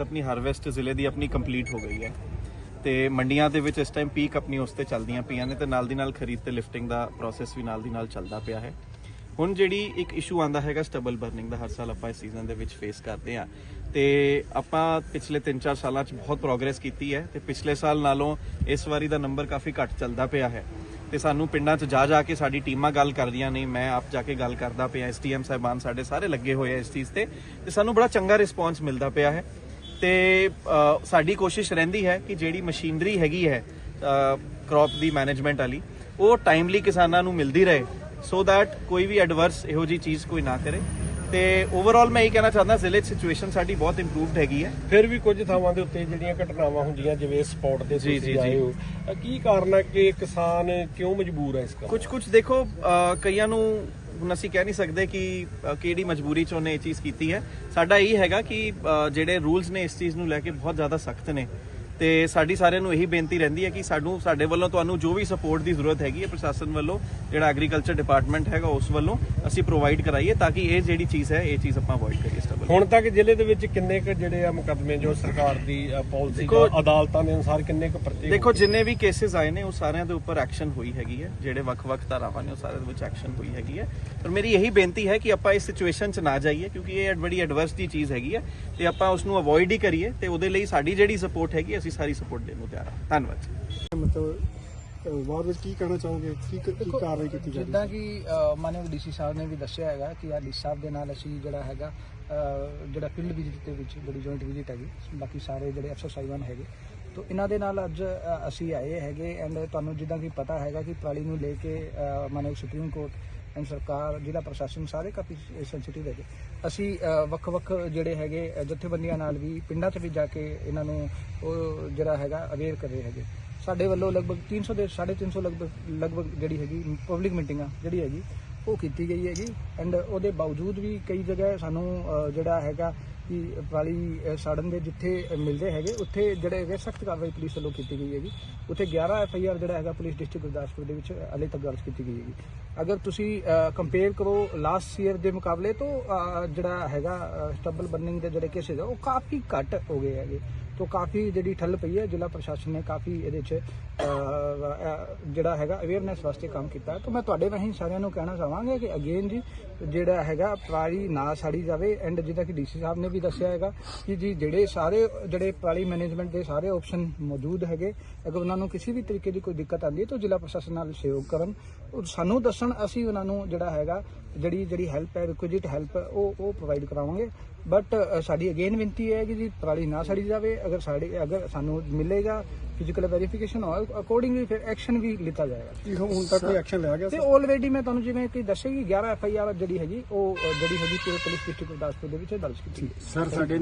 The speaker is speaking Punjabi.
50% ਆਪਣੀ ਹਾਰਵੈਸਟ ਜ਼ਿਲ੍ਹੇ ਦੀ ਆਪਣੀ ਕੰਪਲੀਟ ਹੋ ਗਈ ਹੈ। ਤੇ ਮੰਡੀਆਂ ਦੇ ਵਿੱਚ ਇਸ ਟਾਈਮ ਪੀਕ ਆਪਣੀ ਉਸ ਤੇ ਚੱਲਦੀਆਂ ਪਈਆਂ ਨੇ ਤੇ ਨਾਲ ਦੀ ਨਾਲ ਖਰੀਦ ਤੇ ਲਿਫਟਿੰਗ ਦਾ ਪ੍ਰੋਸੈਸ ਵੀ ਨਾਲ ਦੀ ਨਾਲ ਚੱਲਦਾ ਪਿਆ ਹੈ। ਹੁਣ ਜਿਹੜੀ ਇੱਕ ਇਸ਼ੂ ਆਂਦਾ ਹੈਗਾ ਸਟਬਲ ਬਰਨਿੰਗ ਦਾ, ਹਰ ਸਾਲ ਆਪਾਂ ਇਸ ਸੀਜ਼ਨ ਦੇ ਵਿੱਚ ਫੇਸ ਕਰਦੇ ਆ ਤੇ ਆਪਾਂ ਪਿਛਲੇ 3-4 ਸਾਲਾਂ 'ਚ ਬਹੁਤ ਪ੍ਰੋਗਰੈਸ ਕੀਤੀ ਹੈ ਤੇ ਪਿਛਲੇ ਸਾਲ ਨਾਲੋਂ ਇਸ ਵਾਰੀ ਦਾ ਨੰਬਰ ਕਾਫੀ ਘੱਟ ਚੱਲਦਾ ਪਿਆ ਹੈ। ਤੇ ਸਾਨੂੰ ਪਿੰਡਾਂ 'ਚ ਜਾ ਜਾ ਕੇ ਸਾਡੀ ਟੀਮਾਂ ਗੱਲ ਕਰਦੀਆਂ ਨੇ, ਮੈਂ ਆਪ ਜਾ ਕੇ ਗੱਲ ਕਰਦਾ ਪਿਆ ਐਸਟੀਐਮ ਸਾਹਿਬਾਨ ਸਾਡੇ ਸਾਰੇ ਲੱਗੇ ਹੋਏ ਆ ਇਸ ਚੀਜ਼ ਤੇ। ਤੇ ਸਾਨੂੰ ਬੜਾ ਚੰਗਾ ਰਿਸਪਾਂਸ ਮਿਲਦਾ ਪਿਆ ਹੈ। ਤੇ ਸਾਡੀ ਕੋਸ਼ਿਸ਼ ਰਹਿੰਦੀ ਹੈ ਕਿ ਜਿਹੜੀ ਮਸ਼ੀਨਰੀ ਹੈਗੀ ਹੈ ਕ੍ਰੌਪ ਦੀ ਮੈਨੇਜਮੈਂਟ ਵਾਲੀ, ਉਹ ਟਾਈਮਲੀ ਕਿਸਾਨਾਂ ਨੂੰ ਮਿਲਦੀ ਰਹੇ ਸੋ that ਕੋਈ ਵੀ ਐਡਵਰਸ ਇਹੋ ਜੀ ਚੀਜ਼ ਕੋਈ ਨਾ ਕਰੇ। ਤੇ ਓਵਰਆਲ ਮੈਂ ਇਹ ਕਹਿਣਾ ਚਾਹੁੰਦਾ ਜ਼ਿਲ੍ਹੇ 'ਚ ਸਿਚੁਏਸ਼ਨ ਸਾਡੀ ਬਹੁਤ ਇੰਪਰੂਵਡ ਹੈਗੀ ਹੈ। ਫਿਰ ਵੀ ਕੁਝ ਥਾਵਾਂ ਦੇ ਉੱਤੇ ਜਿਹੜੀਆਂ ਘਟਨਾਵਾਂ ਹੁੰਦੀਆਂ ਜਿਵੇਂ ਸਪੌਟ ਤੇ ਤੁਸੀਂ ਆਏ। ਹੋ ਕੀ ਕਾਰਨ ਹੈ ਕਿ ਕਿਸਾਨ ਕਿਉਂ ਮਜਬੂਰ ਹੈ ਇਸ ਕੰਮ ਕੁਝ ਕੁਝ ਦੇਖੋ ਕਈਆਂ ਨੂੰ ਹੁਣ ਅਸੀਂ ਕਹਿ ਨਹੀਂ ਸਕਦੇ ਕਿ ਕਿਹੜੀ ਮਜਬੂਰੀ ਚ ਉਹਨੇ ਇਹ ਚੀਜ਼ ਕੀਤੀ ਹੈ। ਸਾਡਾ ਇਹ ਹੈਗਾ ਕਿ ਜਿਹੜੇ ਰੂਲਸ ਨੇ ਇਸ ਚੀਜ਼ ਨੂੰ ਲੈ ਕੇ ਬਹੁਤ ਜ਼ਿਆਦਾ ਸਖਤ ਨੇ। ਤੇ ਸਾਡੀ ਸਾਰਿਆਂ ਨੂੰ ਇਹੀ ਬੇਨਤੀ ਰਹਿੰਦੀ ਹੈ ਕਿ ਸਾਨੂੰ ਸਾਡੇ ਵੱਲੋਂ ਤੁਹਾਨੂੰ ਜੋ ਵੀ ਸਪੋਰਟ ਦੀ ਜ਼ਰੂਰਤ ਹੈਗੀ ਹੈ ਪ੍ਰਸ਼ਾਸਨ ਵੱਲੋਂ ਜਿਹੜਾ ਐਗਰੀਕਲਚਰ ਡਿਪਾਰਟਮੈਂਟ ਹੈਗਾ ਉਸ ਵੱਲੋਂ ਅਸੀਂ ਪ੍ਰੋਵਾਈਡ ਕਰਾਈਏ ਤਾਂ ਕਿ ਇਹ ਜਿਹੜੀ ਚੀਜ਼ ਹੈ ਇਹ ਚੀਜ਼ ਆਪਾਂ ਅਵੋਇਡ ਕਰੀਏ ਸਟੇਬਲ ਹੁਣ ਤੱਕ ਜ਼ਿਲ੍ਹੇ ਦੇ ਵਿੱਚ ਕਿੰਨੇ ਕੁ ਜਿਹੜੇ ਆ ਮੁਕੱਦਮੇ ਜੋ ਸਰਕਾਰ ਦੀ ਪਾਲਿਸੀ ਦੇਖੋ- ਅਦਾਲਤਾਂ ਦੇ ਅਨੁਸਾਰ ਕਿੰਨੇ ਕੁ ਪਰਚੇ ਦੇਖੋ ਜਿੰਨੇ ਵੀ ਕੇਸਿਸ ਆਏ ਨੇ ਉਹ ਸਾਰਿਆਂ ਦੇ ਉੱਪਰ ਐਕਸ਼ਨ ਹੋਈ ਹੈਗੀ ਹੈ ਜਿਹੜੇ ਵੱਖ-ਵੱਖ ਧਾਰਾਵਾਂ ਨੇ ਉਹ ਸਾਰਿਆਂ ਦੇ ਵਿੱਚ ਐਕਸ਼ਨ ਹੋਈ ਹੈਗੀ ਹੈ। ਪਰ ਮੇਰੀ ਇਹੀ ਬੇਨਤੀ ਹੈ ਕਿ ਆਪਾਂ ਇਸ ਸਿਚੁਏਸ਼ਨ 'ਚ ਨਾ ਜਾਈਏ ਕਿਉਂਕਿ ਇਹ ਬੜੀ ਐਡਵਰਸ ਦੀ ਚੀਜ਼ ਹੈਗੀ ਹੈ ਤੇ ਆਪਾਂ ਉਸ ਨੂੰ ਅਵੋਇਡ ਹੀ ਕਰੀਏ ਤੇ ਉਹਦੇ ਲਈ ਸਾਡੀ ਜਿਹੜੀ ਸਪੋਰਟ ਹੈਗੀ ਅਸੀਂ ਸਾਰੀ ਸਪੋਰਟ ਦੇਣ ਨੂੰ ਤਿਆਰ ਹਾਂ ਧੰਨਵਾਦ ਮਤਲਬ ਬਾਅਦ ਵਿੱਚ ਕੀ ਕਹਿਣਾ ਚਾਹੋਗੇ? ਕੀ ਕੀ ਕਾਰਵਾਈ ਕੀਤੀ ਜਾਵੇ ਜਿੱਦਾਂ ਕਿ ਮਾਨਯੋਗ ਡੀਸੀ ਸਾਹਿਬ ਨੇ ਵੀ ਦੱਸਿਆ ਹੈਗਾ ਕਿ ਆ ਡੀ ਸਾਹਿਬ ਦੇ ਨਾਲ ਅਸੀਂ ਜਿਹੜਾ ਹੈਗਾ ਜਿਹੜਾ ਫੀਲਡ ਵਿਜ਼ਿਟ ਦੇ ਵਿੱਚ ਬੜੀ ਜੁਆਇੰਟ ਵਿਜ਼ਿਟ ਹੈਗੀ। ਬਾਕੀ ਸਾਰੇ ਜਿਹੜੇ ਅਫਸਰ ਸਾਹਿਬਾਨ ਹੈਗੇ। ਤੋ ਇਹਨਾਂ ਦੇ ਨਾਲ ਅੱਜ ਅਸੀਂ ਆਏ ਹੈਗੇ। ਐਂਡ ਤੁਹਾਨੂੰ ਜਿੱਦਾਂ ਕਿ ਪਤਾ ਹੈਗਾ ਕਿ ਪਰਾਲੀ ਨੂੰ ਲੈ ਕੇ ਮਾਨਯੋਗ ਸੁਪਰੀਮ ਕੋਰਟ ਐਂਡ ਸਰਕਾਰ, ਜ਼ਿਲ੍ਹਾ ਪ੍ਰਸ਼ਾਸਨ ਸਾਰੇ ਕਾਫੀ ਸੈਂਸਿਟਿਵ ਹੈਗੇ। ਅਸੀਂ ਵੱਖ-ਵੱਖ ਜਿਹੜੇ ਹੈਗੇ ਜਥੇਬੰਦੀਆਂ ਨਾਲ ਵੀ, ਪਿੰਡਾਂ 'ਚ ਵੀ ਜਾ ਕੇ ਇਹਨਾਂ ਨੂੰ, ਉਹ ਜਿਹੜਾ ਹੈਗਾ ਅਵੇਅਰ ਕਰ ਰਹੇ ਹੈਗੇ। ਸਾਡੇ ਵੱਲੋਂ ਲਗਭਗ 300 ਦੇ 350 ਲਗਭਗ ਲਗਭਗ ਜਿਹੜੀ ਹੈਗੀ ਪਬਲਿਕ ਮੀਟਿੰਗਾਂ ਜਿਹੜੀ ਹੈਗੀ ਉਹ ਕੀਤੀ ਗਈ ਹੈਗੀ। ਐਂਡ ਉਹਦੇ ਬਾਵਜੂਦ ਵੀ ਕਈ ਜਗ੍ਹਾ ਸਾਨੂੰ ਜਿਹੜਾ ਹੈਗਾ ਕਿ ਪਰਾਲੀ ਅ, ਸਾੜਨ ਦੇ ਜਿੱਥੇ ਮਿਲਦੇ ਹੈਗੇ ਉੱਥੇ ਜਿਹੜੇ ਹੈਗੇ ਸਖਤ ਕਾਰਵਾਈ ਪੁਲਿਸ ਵੱਲੋਂ ਕੀਤੀ ਗਈ ਹੈਗੀ। ਉੱਥੇ 11 ਐਫ ਆਈ ਆਰ ਜਿਹੜਾ ਹੈਗਾ ਪੁਲਿਸ ਡਿਸਟ੍ਰਿਕਟ ਗੁਰਦਾਸਪੁਰ ਦੇ ਵਿੱਚ ਹਲੇ ਤੱਕ ਦਰਜ ਕੀਤੀ ਗਈ ਹੈਗੀ। ਅਗਰ ਤੁਸੀਂ ਕੰਪੇਅਰ ਕਰੋ ਲਾਸਟ ਈਅਰ ਦੇ ਮੁਕਾਬਲੇ ਤੋਂ ਜਿਹੜਾ ਹੈਗਾ ਸਟਬਲ ਬਰਨਿੰਗ ਦੇ ਜਿਹੜੇ ਕੇਸਿਸ ਆ ਉਹ ਕਾਫੀ ਘੱਟ ਹੋ ਗਏ ਹੈਗੇ। ਤੋਂ ਕਾਫੀ ਜਿਹੜੀ ਠੱਲ ਪਈ ਹੈ, ਜ਼ਿਲ੍ਹਾ ਪ੍ਰਸ਼ਾਸਨ ਨੇ ਕਾਫੀ ਇਹਦੇ 'ਚ ਜਿਹੜਾ ਹੈਗਾ ਅਵੇਅਰਨੈਸ ਵਾਸਤੇ ਕੰਮ ਕੀਤਾ ਹੈ। ਤਾਂ ਮੈਂ ਤੁਹਾਡੇ ਰਾਹੀਂ ਸਾਰਿਆਂ ਨੂੰ ਕਹਿਣਾ ਚਾਹਾਂਗਾ ਕਿ ਅਗੇਨ ਜੀ, ਜਿਹੜਾ ਹੈਗਾ ਪਰਾਲੀ ਨਾ ਸਾੜੀ ਜਾਵੇ ਐਂਡ ਜਿੱਦਾਂ ਕਿ ਡੀਸੀ ਸਾਹਿਬ ਨੇ ਵੀ ਦੱਸਿਆ ਹੈਗਾ ਕਿ ਜੀ ਜਿਹੜੇ ਸਾਰੇ, ਜਿਹੜੇ ਪਰਾਲੀ ਮੈਨੇਜਮੈਂਟ ਦੇ ਸਾਰੇ ਆਪਸ਼ਨ ਮੌਜੂਦ ਹੈਗੇ, ਅਗਰ ਉਹਨਾਂ ਨੂੰ ਕਿਸੇ ਵੀ ਤਰੀਕੇ ਦੀ ਕੋਈ ਦਿੱਕਤ ਆਉਂਦੀ ਹੈ, ਤਾਂ ਜ਼ਿਲ੍ਹਾ ਪ੍ਰਸ਼ਾਸਨ ਨਾਲ ਸਹਿਯੋਗ ਕਰਨ। ਉਹ ਸਾਨੂੰ ਦੱਸਣ ਅਸੀਂ ਉਹਨਾਂ ਨੂੰ ਜਿਹੜਾ ਹੈਗਾ, ਜਿਹੜੀ ਜਿਹੜੀ ਹੈਲਪ ਹੈ ਰਿਕੁਇਜਿਟ ਹੈਲਪ ਉਹ ਉਹ ਪ੍ਰੋਵਾਈਡ ਕਰਾਵਾਂਗੇ। ਬਟ ਸਾਡੀ ਅਗੇਨ ਬੇਨਤੀ ਹੈ ਕਿ ਜੀ ਪਰਾਲੀ ਨਾ ਸਾੜੀ ਜਾਵੇ ਅਗਰ ਸਾਡੀ ਅਗਰ ਸਾਨੂੰ ਮਿਲੇਗਾ ਫਿਜ਼ੀਕਲ ਵੈਰੀਫਿਕੇਸ਼ਨ ਹੋਏ ਅਕੋਰਡਿੰਗਲੀ ਫਿਰ ਐਕਸ਼ਨ ਵੀ ਲਿੱਤਾ ਜਾਏਗਾ। ਕੀ ਹੁਣ ਤੱਕ ਕੋਈ ਐਕਸ਼ਨ ਲਿਆ ਗਿਆ ਤੇ ਆਲਰੇਡੀ ਮੈਂ ਤੁਹਾਨੂੰ ਜਿਵੇਂ ਕਿ ਦੱਸਿਆ ਕਿ 11 ਐਫ ਆਈ ਆਰ ਜਿਹੜੀ ਹੈਗੀ ਉਹ ਜਿਹੜੀ ਹੈਗੀ ਪੂਰੇ ਪੁਲਿਸ ਡਿਸਟ੍ਰਿਕਟ ਗੁਰਦਾਸਪੁਰ ਦੇ ਵਿੱਚ ਦਰਜ ਕੀਤੀ ਸਰ ਸਾਡੇ